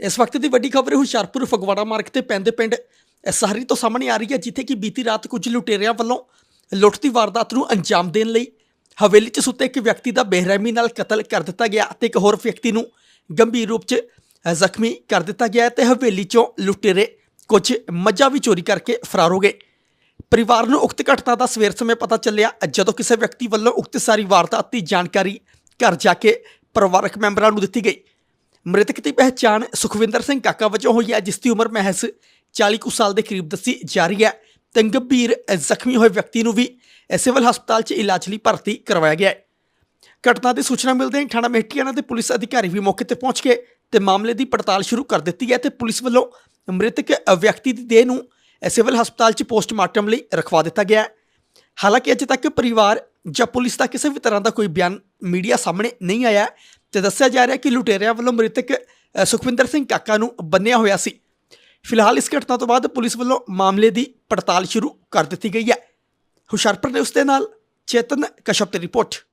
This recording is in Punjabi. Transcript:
ਇਸ ਵਕਤ ਦੀ ਵੱਡੀ ਖਬਰ ਹੁਸ਼ਿਆਰਪੁਰ, ਫਗਵਾੜਾ ਮਾਰਗ ਤੇ ਪੈਂਦੇ ਪਿੰਡ ਸਹਰੀ ਤੋਂ ਸਾਹਮਣੇ ਆ ਰਹੀ ਹੈ, ਜਿੱਥੇ ਕਿ ਬੀਤੀ ਰਾਤ ਕੁਝ ਲੁਟੇਰਿਆਂ ਵੱਲੋਂ ਲੁੱਟ ਦੀ ਵਾਰਦਾਤ ਨੂੰ ਅੰਜਾਮ ਦੇਣ ਲਈ ਹਵੇਲੀ 'ਚ ਸੁੱਤੇ ਇੱਕ ਵਿਅਕਤੀ ਦਾ ਬੇਰਹਿਮੀ ਨਾਲ ਕਤਲ ਕਰ ਦਿੱਤਾ ਗਿਆ ਅਤੇ ਇੱਕ ਹੋਰ ਵਿਅਕਤੀ ਨੂੰ ਗੰਭੀਰ ਰੂਪ 'ਚ ਜ਼ਖਮੀ ਕਰ ਦਿੱਤਾ ਗਿਆ ਤੇ ਹਵੇਲੀ 'ਚੋਂ ਲੁਟੇਰੇ ਕੁਝ ਮੱਝਾਂ ਵੀ ਚੋਰੀ ਕਰਕੇ ਫਰਾਰ ਹੋ ਗਏ। ਪਰਿਵਾਰ ਨੂੰ ਉਕਤ ਘਟਨਾ ਦਾ ਸਵੇਰ ਸਮੇਂ ਪਤਾ ਚੱਲਿਆ, ਜਦੋਂ ਕਿਸੇ ਵਿਅਕਤੀ ਵੱਲੋਂ ਉਕਤ ਸਾਰੀ ਵਾਰਦਾਤ ਦੀ ਜਾਣਕਾਰੀ ਘਰ ਜਾ ਕੇ ਪਰਿਵਾਰਕ ਮੈਂਬਰਾਂ ਨੂੰ ਦਿੱਤੀ ਗਈ। ਮ੍ਰਿਤਕ ਦੀ ਪਹਿਚਾਣ ਸੁਖਵਿੰਦਰ ਸਿੰਘ ਕਾਕਾ ਵਜੋਂ ਹੋਈ ਹੈ, ਜਿਸ ਦੀ ਉਮਰ ਮਹਿਜ਼ 40 ਕੁ ਸਾਲ ਦੇ ਕਰੀਬ ਦੱਸੀ ਜਾ ਰਹੀ ਹੈ ਤੇ ਗੰਭੀਰ ਜ਼ਖਮੀ ਹੋਏ ਵਿਅਕਤੀ ਨੂੰ ਵੀ ਸਿਵਲ ਹਸਪਤਾਲ 'ਚ ਇਲਾਜ ਲਈ ਭਰਤੀ ਕਰਵਾਇਆ ਗਿਆ ਹੈ। ਘਟਨਾ ਦੀ ਸੂਚਨਾ ਮਿਲਦੇ ਹੀ ਥਾਣਾ ਮਹਿਟੀਆਣਾ ਦੇ ਪੁਲਿਸ ਅਧਿਕਾਰੀ ਵੀ ਮੌਕੇ ਤੇ ਪਹੁੰਚ ਕੇ ਤੇ ਮਾਮਲੇ ਦੀ ਪੜਤਾਲ ਸ਼ੁਰੂ ਕਰ ਦਿੱਤੀ ਹੈ ਤੇ ਪੁਲਿਸ ਵੱਲੋਂ ਮ੍ਰਿਤਕ ਵਿਅਕਤੀ ਦੀ ਦੇਹ ਨੂੰ ਸਿਵਲ ਹਸਪਤਾਲ 'ਚ ਪੋਸਟਮਾਰਟਮ ਲਈ ਰਖਵਾ ਦਿੱਤਾ ਗਿਆ ਹਾਲਾਂਕਿ ਅਜੇ ਤੱਕ ਪਰਿਵਾਰ ਜਾਂ ਪੁਲਿਸ ਦਾ ਕਿਸੇ ਵੀ ਤਰ੍ਹਾਂ ਦਾ ਕੋਈ ਬਿਆਨ ਮੀਡੀਆ ਸਾਹਮਣੇ ਨਹੀਂ ਆਇਆ। ਤੇ ਦੱਸਿਆ ਜਾ ਰਿਹਾ ਕਿ ਲੁਟੇਰਿਆਂ ਵੱਲੋਂ ਮ੍ਰਿਤਕ ਸੁਖਵਿੰਦਰ ਸਿੰਘ ਕਾਕਾ ਨੂੰ ਬੰਨਿਆ ਹੋਇਆ ਸੀ। ਫਿਲਹਾਲ ਇਸ ਘਟਨਾ ਤੋਂ ਬਾਅਦ ਪੁਲਿਸ ਵੱਲੋਂ ਮਾਮਲੇ ਦੀ ਪੜਤਾਲ ਸ਼ੁਰੂ ਕਰ ਦਿੱਤੀ ਗਈ ਹੈ। ਹੁਸ਼ਿਆਰਪੁਰ ਨੇ ਉਸ ਦੇ ਨਾਲ ਚੇਤਨ ਕਸ਼ਪ ਦੀ ਰਿਪੋਰਟ।